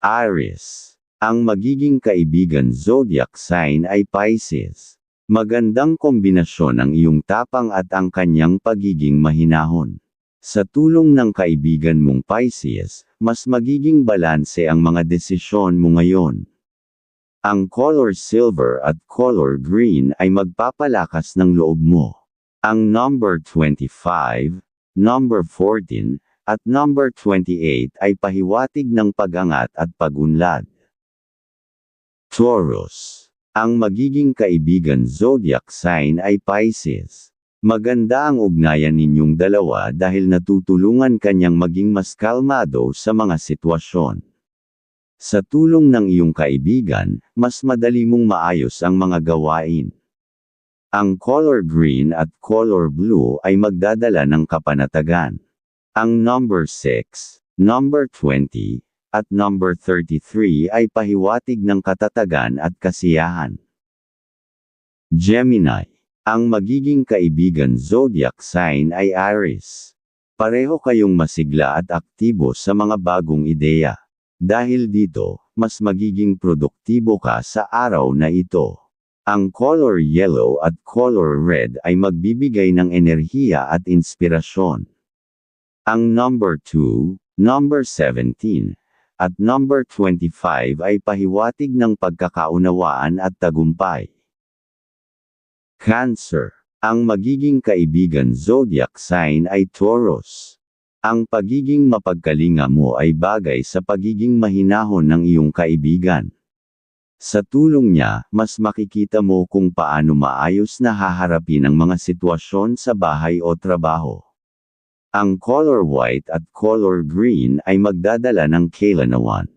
Aries. Ang magiging kaibigan zodiac sign ay Pisces. Magandang kombinasyon ang iyong tapang at ang kanyang pagiging mahinahon. Sa tulong ng kaibigan mong Pisces, mas magiging balanse ang mga desisyon mo ngayon. Ang color silver at color green ay magpapalakas ng loob mo. Ang number 25, number 14, at number 28 ay pahiwatig ng pagangat at pagunlad. Taurus. Ang magiging kaibigan zodiac sign ay Pisces. Maganda ang ugnayan ninyong dalawa dahil natutulungan kanyang maging mas kalmado sa mga sitwasyon. Sa tulong ng iyong kaibigan, mas madali mong maayos ang mga gawain. Ang color green at color blue ay magdadala ng kapanatagan. Ang number 6, number 20, at number 33 ay pahiwatig ng katatagan at kasiyahan. Gemini ang magiging kaibigan zodiac sign ay Aries. Pareho kayong masigla at aktibo sa mga bagong ideya. Dahil dito, mas magiging produktibo ka sa araw na ito. Ang color yellow at color red ay magbibigay ng enerhiya at inspirasyon. Ang number 2, number 17, at number 25 ay pahiwatig ng pagkakaunawaan at tagumpay. Cancer. Ang magiging kaibigan zodiac sign ay Taurus. Ang pagiging mapagkalinga mo ay bagay sa pagiging mahinahon ng iyong kaibigan. Sa tulong niya, mas makikita mo kung paano maayos na haharapin ang mga sitwasyon sa bahay o trabaho. Ang color white at color green ay magdadala ng kailanawan.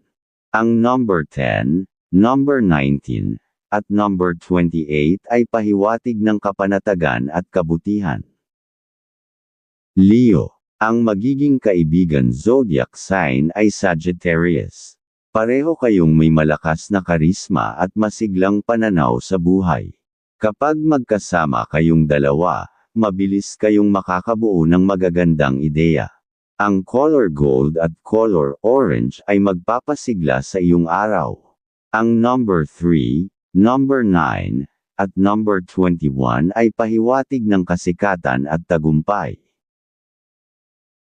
Ang number 10, number 19, at number 28 ay pahiwatig ng kapanatagan at kabutihan. Leo. Ang magiging kaibigan zodiac sign ay Sagittarius. Pareho kayong may malakas na karisma at masiglang pananaw sa buhay. Kapag magkasama kayong dalawa, mabilis kayong makakabuo ng magagandang ideya. Ang color gold at color orange ay magpapasigla sa iyong araw. Ang number 3, number 9, at number 21 ay pahiwatig ng kasikatan at tagumpay.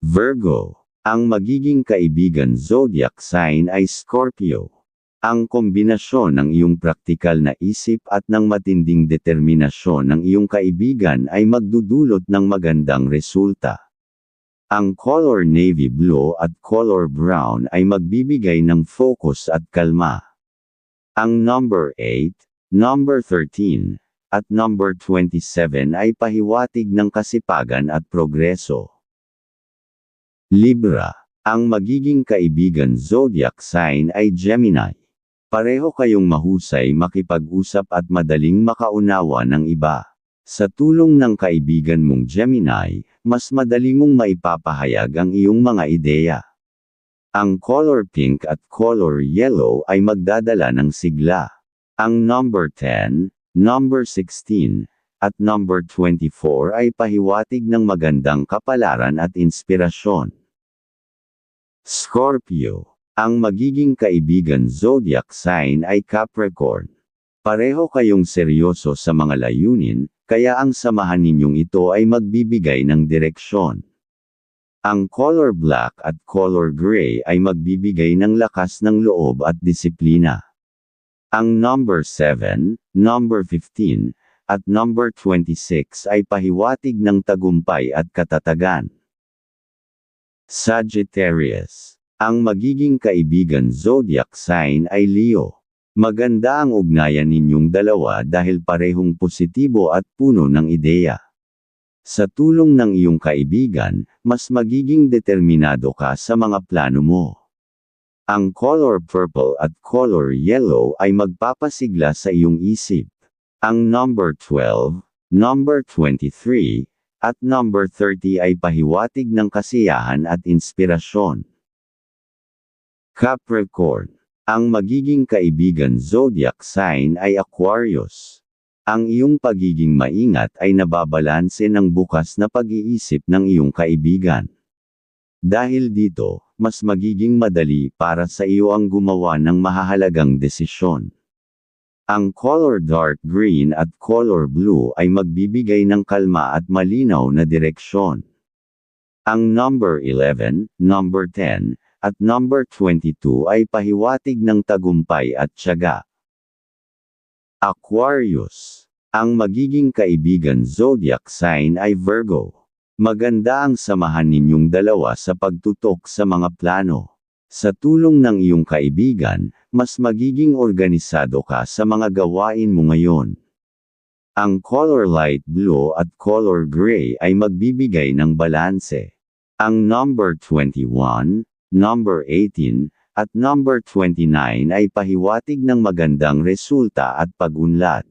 Virgo. Ang magiging kaibigan zodiac sign ay Scorpio. Ang kombinasyon ng iyong praktikal na isip at ng matinding determinasyon ng iyong kaibigan ay magdudulot ng magandang resulta. Ang color navy blue at color brown ay magbibigay ng focus at kalma. Ang number 8, number 13, at number 27 ay pahiwatig ng kasipagan at progreso. Libra. Ang magiging kaibigan zodiac sign ay Gemini. Pareho kayong mahusay makipag-usap at madaling makaunawa ng iba. Sa tulong ng kaibigan mong Gemini, mas madali mong maipapahayag ang iyong mga ideya. Ang color pink at color yellow ay magdadala ng sigla. Ang number 10, number 16, at number 24 ay pahiwatig ng magandang kapalaran at inspirasyon. Scorpio. Ang magiging kaibigan zodiac sign ay Capricorn. Pareho kayong seryoso sa mga layunin, kaya ang samahan ninyong ito ay magbibigay ng direksyon. Ang color black at color gray ay magbibigay ng lakas ng loob at disiplina. Ang number 7, number 15, at number 26 ay pahiwatig ng tagumpay at katatagan. Sagittarius. Ang magiging kaibigan zodiac sign ay Leo. Maganda ang ugnayan ninyong dalawa dahil parehong positibo at puno ng ideya. Sa tulong ng iyong kaibigan, mas magiging determinado ka sa mga plano mo. Ang color purple at color yellow ay magpapasigla sa iyong isip. Ang number 12, number 23, at number 30 ay pahiwatig ng kasiyahan at inspirasyon. Capricorn. Ang magiging kaibigan zodiac sign ay Aquarius. Ang iyong pagiging maingat ay nababalanse ng bukas na pag-iisip ng iyong kaibigan. Dahil dito, mas magiging madali para sa iyo ang gumawa ng mahahalagang desisyon. Ang color dark green at color blue ay magbibigay ng kalma at malinaw na direksyon. Ang number 11, number 10, at number 22 ay pahiwatig ng tagumpay at tiyaga. Aquarius. Ang magiging kaibigan zodiac sign ay Virgo. Maganda ang samahan ninyong dalawa sa pagtutok sa mga plano. Sa tulong ng iyong kaibigan, mas magiging organisado ka sa mga gawain mo ngayon. Ang color light blue at color gray ay magbibigay ng balanse. Ang number 21, number 18, at number 29 ay pahiwatig ng magandang resulta at pagunlad.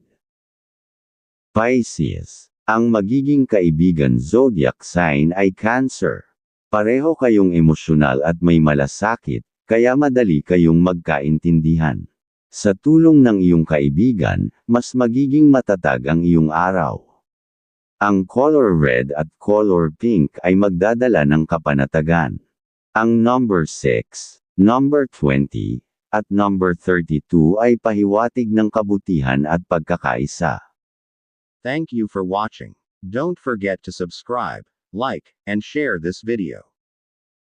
Pisces. Ang magiging kaibigan zodiac sign ay Cancer. Pareho kayong emosyonal at may malasakit, kaya madali kayong magkaintindihan. Sa tulong ng iyong kaibigan, mas magiging matatag ang iyong araw. Ang color red at color pink ay magdadala ng kapanatagan. Ang number 6, number 20, at number 32 ay pahiwatig ng kabutihan at pagkakaisa. Thank you for watching. Don't forget to subscribe, like, and share this video.